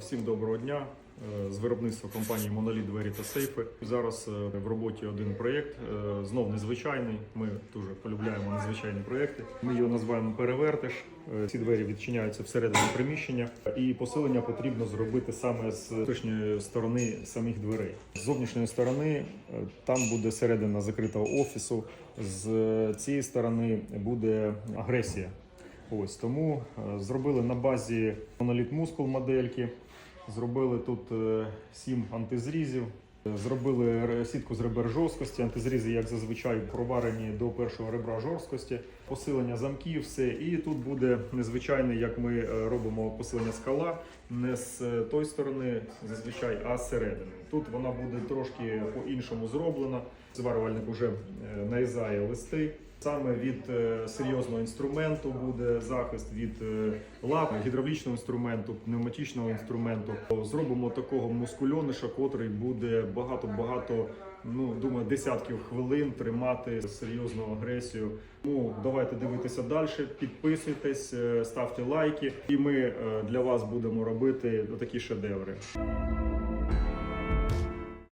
Всім доброго дня. Е, З виробництва компанії Моноліт двері та сейфи. Зараз е, в роботі один проєкт, е, знов незвичайний. Ми дуже полюбляємо незвичайні проєкти. Ми його називаємо перевертиш. Ці двері відчиняються всередині приміщення, і посилення потрібно зробити саме з внутрішньої сторони самих дверей. З зовнішньої сторони там буде середина закритого офісу. З цієї сторони буде агресія. Ось тому е, зробили на базі моноліт мускул модельки. Зробили тут е, сім антизрізів. Е, Зробили сітку з ребер жорсткості. Антизрізи, як зазвичай, проварені до першого ребра жорсткості, посилення замків, все. І тут буде незвичайний, як ми робимо посилення скала, не з тої сторони, зазвичай, а з середини. Тут вона буде трошки по-іншому зроблена. Зварювальник вже нарізає листи. Саме від е, серйозного інструменту буде захист від е, лап, гідравлічного інструменту, пневматичного інструменту. Зробимо такого мускульониша, котрий буде багато-багато, ну думаю, десятків хвилин тримати серйозну агресію. Тому давайте дивитися далі. Підписуйтесь, е, ставте лайки, і ми для вас будемо робити такі шедеври.